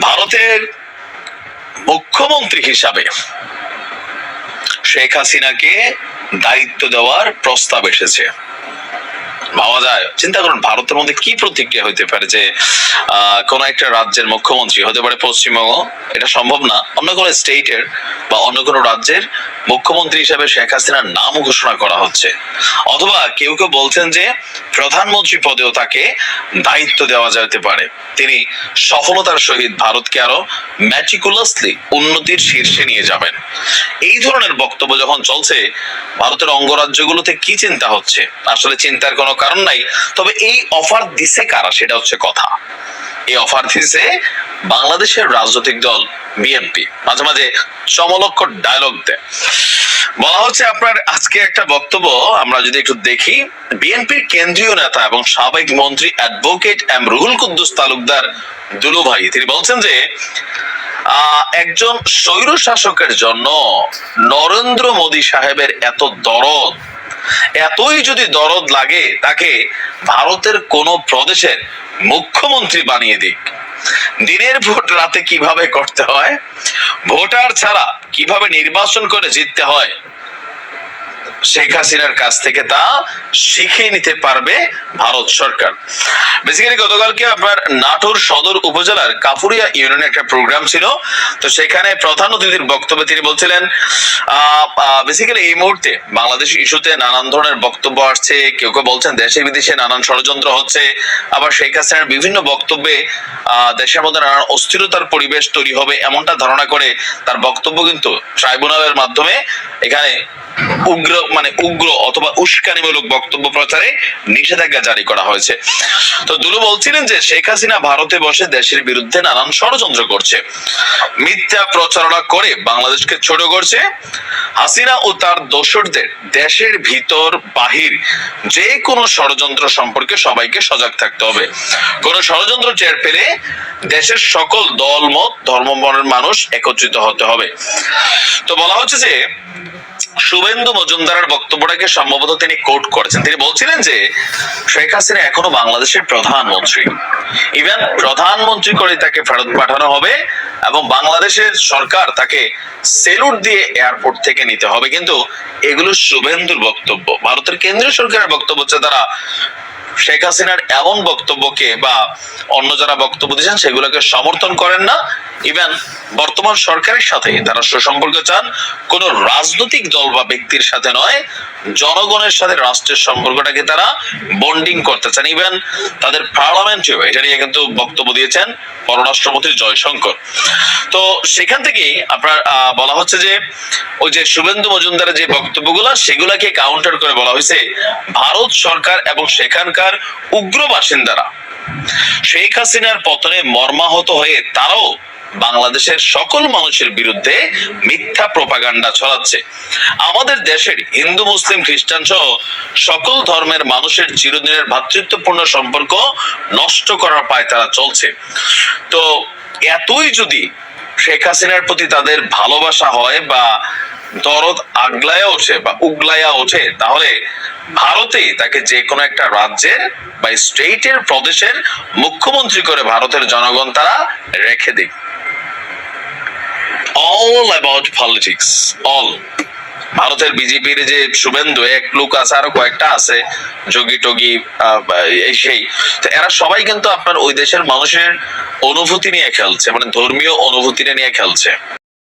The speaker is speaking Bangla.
ভারতের মুখ্যমন্ত্রী হিসাবে শেখ হাসিনাকে দায়িত্ব দেওয়ার প্রস্তাব এসেছে। ভাবা যায়। চিন্তা করুন, ভারতের মধ্যে কি প্রতিক্রিয়া হইতে পারে যে কোন একটা রাজ্যের মুখ্যমন্ত্রী হতে পারে পশ্চিমবঙ্গ, এটা সম্ভব না। অন্য কোনো স্টেটের বা অন্য কোনো রাজ্যের মুখ্যমন্ত্রী হিসেবে শেখ হাসিনার নাম ঘোষণা করা হচ্ছে। অথবা কেউ কেউ বলছেন যে, প্রধানমন্ত্রী পদেও তাকে দায়িত্ব দেওয়া যেতে পারে। তিনি সফলতার সহিত ভারতকে আরও ম্যাটিকুলাসলি উন্নতির শীর্ষে নিয়ে যাবেন। এই ধরনের বক্তব্য যখন চলছে, ভারতের অঙ্গরাজ্যগুলোতে কি চিন্তা হচ্ছে? আসলে চিন্তার কোনো কারণ নাই। তবে এই অফার দিছে কারা সেটা হচ্ছে কথা। এই অফার দিছে বাংলাদেশের রাজনৈতিক দল বিএনপি মাঝে মাঝে চমলক্ষ ডায়লগ দেয়। বলা হচ্ছে আপনার আজকে একটা বক্তব্য, আমরা যদি একটু দেখি। বিএনপির কেন্দ্রীয় নেতা এবং সাবেক মন্ত্রী অ্যাডভোকেট এম রুহুল কুদ্দুস তালুকদার দুলু ভাই তিনি বলছেন যে একজন স্বৈর শাসকের জন্য নরেন্দ্র মোদী সাহেবের এত দরদ এতই যদি দরদ লাগে, তাকে ভারতের কোন প্রদেশের মুখ্যমন্ত্রী বানিয়ে দিক। দিনের ভোট রাতে কীভাবে করতে হয়, ভোটার ছাড়া কীভাবে নির্বাচন করে জিততে হয় শেখ হাসিনার কাছ থেকে তা শিখে নিতে পারবে ভারত সরকার। বেসিক্যালি গতকালকে আপনার নাটোর সদর উপজেলার কাপুরিয়া ইউনিয়নে একটা প্রোগ্রাম ছিল। তো সেখানে প্রধান অতিথির বক্তব্যে তিনি বলছিলেন বেসিক্যালি এই মুহূর্তে বাংলাদেশ ইস্যুতে নানান ধরনের বক্তব্য আসছে। কেউ কেউ বলছেন দেশে বিদেশে নানান ষড়যন্ত্র হচ্ছে। আবার শেখ হাসিনার বিভিন্ন বক্তব্যে দেশের মধ্যে নানান অস্থিরতার পরিবেশ তৈরি হবে এমনটা ধারণা করে তার বক্তব্য কিন্তু ট্রাইব্যুনালের মাধ্যমে এখানে উগ্র মানে উগ্র অথবা উস্কানিমূলক বক্তব্য প্রচারে নিষেধাজ্ঞা জারি করা হয়েছে। তো দুলু বলছিলেন যে, শেখ হাসিনা ভারতে বসে দেশের বিরুদ্ধে নানান ষড়যন্ত্র করছে। মিথ্যা প্রচারণা করে বাংলাদেশকে ছোট করছে। হাসিনা ও তার দোসরদের দেশের ভিতর, বাহির যে কোনো ষড়যন্ত্র সম্পর্কে সবাইকে সজাগ থাকতে হবে। কোন ষড়যন্ত্র টের পেলে দেশের সকল দল, মত, ধর্ম মানুষ একত্রিত হতে হবে। তো বলা হচ্ছে যে শুভেন্দু মজুমদারের বক্তব্যটাকে সম্ভবত তিনি কোট করেছেন। তিনি বলছিলেন যে, শেখ হাসিনা এখনও বাংলাদেশের প্রধানমন্ত্রী। ইভেন প্রধানমন্ত্রী করে তাকে ফেরত পাঠানো হবে এবং বাংলাদেশের সরকার তাকে সেলুট দিয়ে এয়ারপোর্ট থেকে নিতে হবে। কিন্তু এগুলো শুভেন্দুর বক্তব্য। ভারতের কেন্দ্রীয় সরকারের বক্তব্য হচ্ছে তারা শেখ হাসিনার এমন বক্তব্যকে বা অন্য যারা বক্তব্য দিচ্ছেন সেগুলোকে সমর্থন করেন না। ইভেন বর্তমান সরকারের সাথে তারা সুসম্পর্ক চান, কোন রাজনৈতিক দল বা ব্যক্তির সাথে নয়, জনগণের সাথে রাষ্ট্রের সম্পর্কটাকে তারা বন্ডিং করতে চান। ইভেন তাদের পার্লামেন্টেও এটা নিয়ে কিন্তু বক্তব্য দিয়েছেন পররাষ্ট্রমন্ত্রী জয়শঙ্কর। তো সেখান থেকে আপনার বলা হচ্ছে যে, ওই যে শুভেন্দু মজুমদারের যে বক্তব্যগুলো, সেগুলাকে কাউন্টার করে বলা হয়েছে। ভারত সরকার এবং সেখানকার উগ্র বাসিন্দারা। শেখ হাসিনার পতনে মর্মাহত হয়ে তারাও বাংলাদেশের সকল মানুষের বিরুদ্ধে মিথ্যা প্রপাগান্ডা ছড়াচ্ছে। আমাদের দেশের হিন্দু, মুসলিম, খ্রিস্টান সহ সকল ধর্মের মানুষের চিরদিনের ভ্রাতৃত্বপূর্ণ সম্পর্ক নষ্ট করার পায় তারা চলছে। তো এতই যদি শেখ হাসিনার প্রতি তাদের ভালোবাসা হয় বা দরদ আগলায়া ওঠে বা উগলায়া ওঠে, তাহলে ভারতে তাকে যে কোনো একটা রাজ্যের বা স্টেটের প্রদেশের মুখ্যমন্ত্রী করে ভারতের জনগণ তারা রেখে দিক অল অ্যাবাউট পলিটিক্স অল ভারতের বিজেপির যে শুভেন্দু, এক লোক আছে, আরও কয়েকটা আছে, যোগী টগি সেই। তো এরা সবাই কিন্তু আপনার ওই দেশের মানুষের অনুভূতি নিয়ে খেলছে মানে ধর্মীয় অনুভূতি নিয়ে খেলছে।